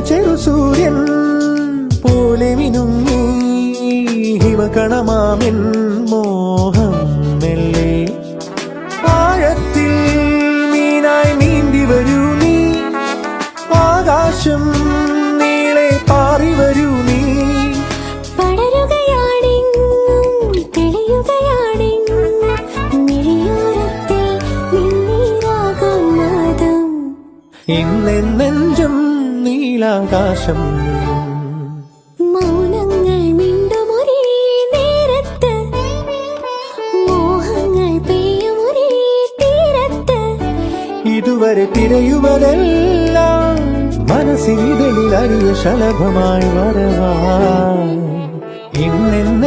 ചെറു സൂര്യൻ പോലെ മിനുങ്ങി. ഹിമകണമാമിൻ മോഹം മെല്ലെ. ആഴത്തിൽ മീനായി നീന്തി വരൂ നീ. ആകാശം നീളെ പാറി വരൂ നീ. ഇന്നെന്നെഞ്ചും നീലാകാശം. മൗനങ്ങൾ മിണ്ടുമൊരേ നേരത്ത്. മോഹങ്ങൾ പെയ്യുമൊരേ തീരത്ത്. ഇതുവരെ തിരയുവതെല്ലാം മനസ്സിനിതളിൽ അരിയ ശലഭമായി വരവാ ഇന്നെന്നെ